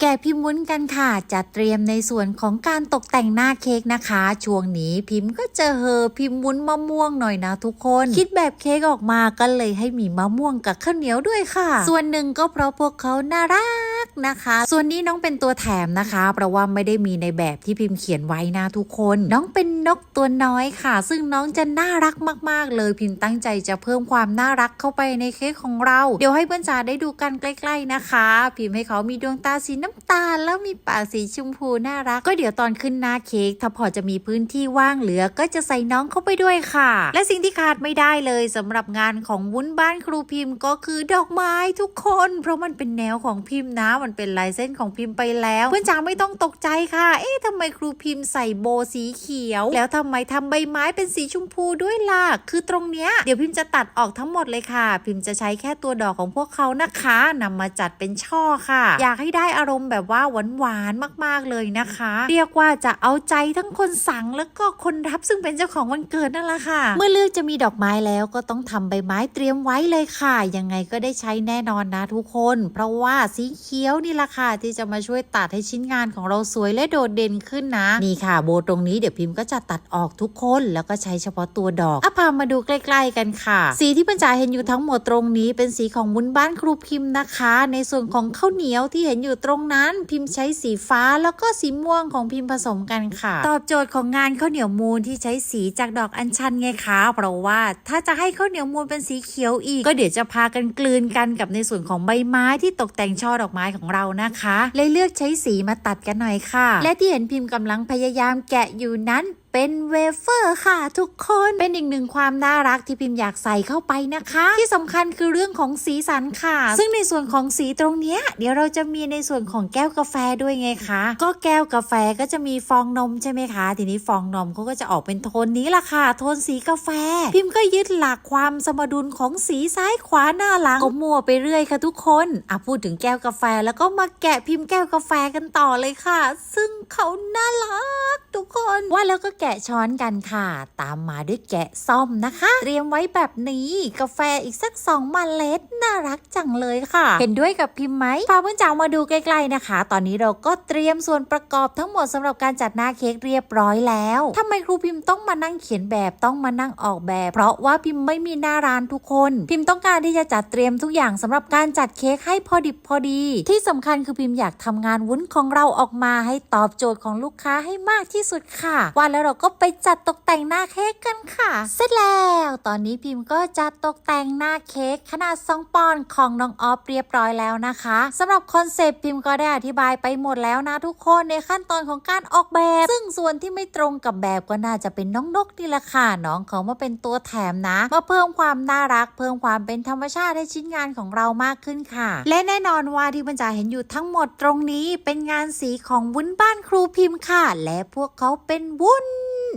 แกะพิมพ์วุ้นกันค่ะ จัดเตรียมในส่วนของการตกแต่งหน้าเค้กนะคะ ช่วงนี้พิมพ์ก็จะเฮอพิมพ์วุ้นมะม่วงหน่อยนะทุกคน คิดแบบเค้กออกมาก็เลยให้มีมะม่วงกับข้าวเหนียวด้วยค่ะ ส่วนหนึ่งก็เพราะพวกเขาน่ารักนะคะ ส่วนนี้น้องเป็นตัวแถมนะคะ เพราะว่าไม่ได้มีในแบบที่พิมพ์เขียนไว้นะทุกคน น้องเป็น นกตัวน้อยค่ะ ซึ่งน้องจะน่ารักมากๆ เลยพิมพ์ตั้งใจจะเพิ่มความน่ารักเข้าไปในเค้กของเรา เดี๋ยวให้เพื่อนจ๋าได้ดูกันใกล้ ๆนะคะ พิมพ์ให้เขามีดวงตาสีน้ำตาล แล้วมีปากสีชมพูน่ารัก ก็เดี๋ยวตอนขึ้นหน้าเค้กถ้าพอจะมีพื้นที่ว่างเหลือก็จะใส่น้องเข้าไปด้วยค่ะ และสิ่งที่ขาดไม่ได้เลยสำหรับงานของวุ้นบ้านครูพิมพ์ก็คือดอกไม้ทุกคน เพราะมันเป็นแนวของพิมพ์นะ มันเป็นลายเส้นของพิมพ์ไปแล้ว เพื่อนจ๋าไม่ต้องตกใจค่ะ เอ๊ะทำไมครูพิมพ์ใส่โบสีเขียวแล้วทำไมทำใบไม้เป็นสีชมพูด้วยล่ะ คือตรงเนี้ยเดี๋ยวพิมพ์จะตัดออกทั้งหมดเลยค่ะ พิมพ์จะใช้แค่ตัวดอกของพวกเขานะคะนำมาจัดเป็นช่อค่ะ อยากให้ได้อารมณ์แบบว่าหวานๆมากๆเลยนะคะ เรียกว่าจะเอาใจทั้งคนสั่งแล้วก็คนรับซึ่งเป็นเจ้าของวันเกิดนั่นแหละค่ะ เมื่อเลือกจะมีดอกไม้แล้วก็ต้องทำใบไม้เตรียมไว้เลยค่ะ ยังไงก็ได้ใช้แน่นอนนะทุกคน เพราะว่าสีเขียวนี่แหละค่ะที่จะมาช่วยตัดให้ชิ้นงานของเราสวยและโดดเด่นขึ้นนะ นี่ค่ะโบตรงนี้เดี๋ยวพิมพ์ก็จะตัดออกทุกคนแล้วก็ใช้เฉพาะตัวดอกอะพามาดูใกล้ ๆ กันค่ะ สีที่ปัญจาเห็นอยู่ทั้งหมดตรงนี้ เป็นสีของวุ้นบ้านครูพิมพ์นะคะ ในส่วนของข้าวเหนียวที่เห็นอยู่ตรงนั้น พิมพ์ใช้สีฟ้าแล้วก็สีม่วงของพิมพ์ผสมกันค่ะ ตอบโจทย์ของงานข้าวเหนียวมูลที่ใช้สีจากดอกอัญชันไงคะเพราะว่าถ้าจะให้ข้าวเหนียวมูลเป็นสีเขียวอีก ก็เดี๋ยวจะพากันกลืนกันกับในส่วนของใบไม้ที่ตกแต่งช่อดอกไม้ของเรานะคะ เลยเลือกใช้สีมาตัดกันหน่อยค่ะ และที่เห็นพิมพ์กำลังพยายามแกะอยู่นั้นเป็นเวเฟอร์ค่ะทุกคนเป็นอีกหนึ่งความน่ารักที่พิมพ์อยากใส่เข้าไปนะคะ ที่สำคัญคือเรื่องของสีสันค่ะ ซึ่งในส่วนของสีตรงเนี้ยเดี๋ยวเราจะมีในส่วนของแก้วกาแฟด้วยไงคะก็แก้วกาแฟก็จะมีฟองนมใช่ไหมคะ ทีนี้ฟองนมเขาก็จะออกเป็นโทนนี้ล่ะค่ะ โทนสีกาแฟ พิมพ์ก็ยึดหลักความสมดุลของสีซ้ายขวาหน้าหลังก็มัวไปเรื่อยค่ะทุกคนอะพูดถึงแก้วกาแฟแล้วก็มาแกะพิมพ์แก้วกาแฟกันต่อเลยค่ะ ซึ่งเขาน่ารักทุกคนว่าแล้วก็แกะช้อนกันค่ะ ตามมาด้วยแกะซ่อมนะคะ เตรียมไว้แบบนี้ กาแฟอีกสักสองมเมล็ดน่ารักจังเลยค่ะ เห็นด้วยกับพิมพ์ไหมพาเพื่อนจ๋ามาดูใกล้ๆนะคะ ตอนนี้เราก็เตรียมส่วนประกอบทั้งหมดสำหรับการจัดหน้าเค้กเรียบร้อยแล้วทำไมครูพิมพ์ต้องมานั่งเขียนแบบต้องมานั่งออกแบบ เพราะว่าพิมพ์ไม่มีหน้าร้านทุกคน พิมพ์ต้องการที่จะจัดเตรียมทุกอย่างสำหรับการจัดเค้กให้พอดิบพอดี ที่สำคัญคือพิมพ์อยากทำงานวุ้นของเราออกมาให้ตอบโจทย์ของลูกค้าให้มากที่สุดค่ะว่าแล้วเราก็ไปจัดตกแต่งหน้าเค้กกันค่ะ เสร็จแล้ว ตอนนี้พิมพ์ก็จัดตกแต่งหน้าเค้กขนาด 2 ปอนด์ของน้องออฟเรียบร้อยแล้วนะคะสำหรับคอนเซปต์พิมพ์ก็ได้อธิบายไปหมดแล้วนะทุกคนในขั้นตอนของการออกแบบ ซึ่งส่วนที่ไม่ตรงกับแบบก็น่าจะเป็นน้องนกนี่แหละค่ะน้องเขามาเป็นตัวแถมนะมาเพิ่มความน่ารัก เพิ่มความเป็นธรรมชาติให้ชิ้นงานของเรามากขึ้นค่ะ และแน่นอนว่าที่บรรจาเห็นอยู่ทั้งหมดตรงนี้เป็นงานสีของวุ้นบ้านครูพิมพ์ค่ะ และพวกเขาเป็นวุ้น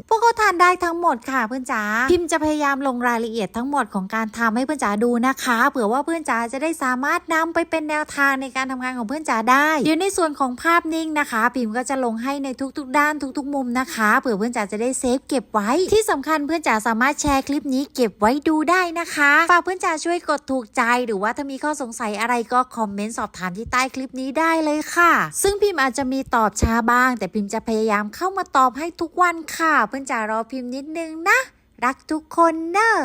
พวกเขาทานได้ทั้งหมดค่ะเพื่อนจ๋าพิมพ์จะพยายามลงรายละเอียดทั้งหมดของการทำให้เพื่อนจ๋าดูนะคะ เผื่อว่าเพื่อนจ๋าจะได้สามารถนำไปเป็นแนวทางในการทำงานของเพื่อนจ๋าได้ เดี๋ยวในส่วนของภาพนิ่งนะคะ พิมพ์ก็จะลงให้ในทุกๆ ด้านทุก ๆ มุมนะคะ เผื่อเพื่อนจ๋าจะได้เซฟเก็บไว้ ที่สำคัญเพื่อนจ๋าสามารถแชร์คลิปนี้เก็บไว้ดูได้นะคะฝากเพื่อนจ๋าช่วยกดถูกใจหรือว่าถ้ามีข้อสงสัยอะไรก็คอมเมนต์สอบถามที่ใต้คลิปนี้ได้เลยค่ะ ซึ่งพิมพ์อาจจะมีตอบช้าบ้าง แต่พิมพ์จะพยายามเข้ามาตอบให้ทุกวันค่ะเพื่อนจ๋ารอพิมพ์นิดนึงนะ รักทุกคนเนอะ